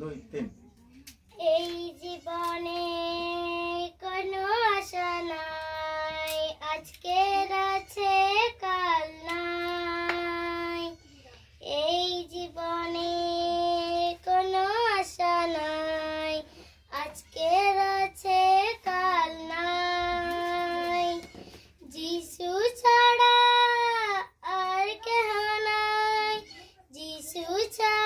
দুই, তিন। এই জীবনে কোনো আশা নাই, আজকের আছে, কাল নাই। এই জীবনে কোনো আশা নাই, আজকের আছে, কাল নাই। যিশু ছাড়া আর কেহ নাই, যিশু ছাড়া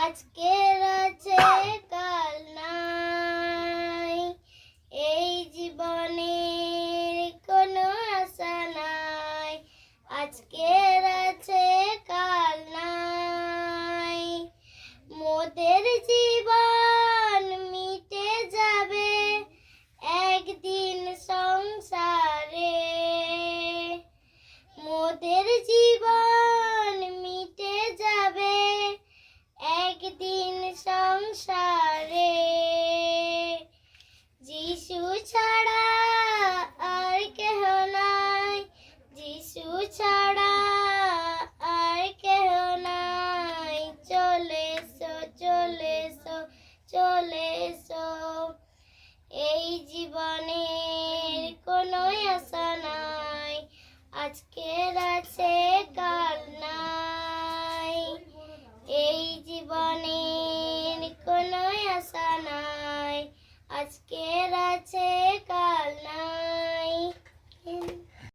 আজকের আছে কাল। চলে এই জীবনের কোনো আশা নাই। আজকের আছে কাল নাই। এই জীবনের কোনো আশা নাই। আজকের আছে কাল নাই।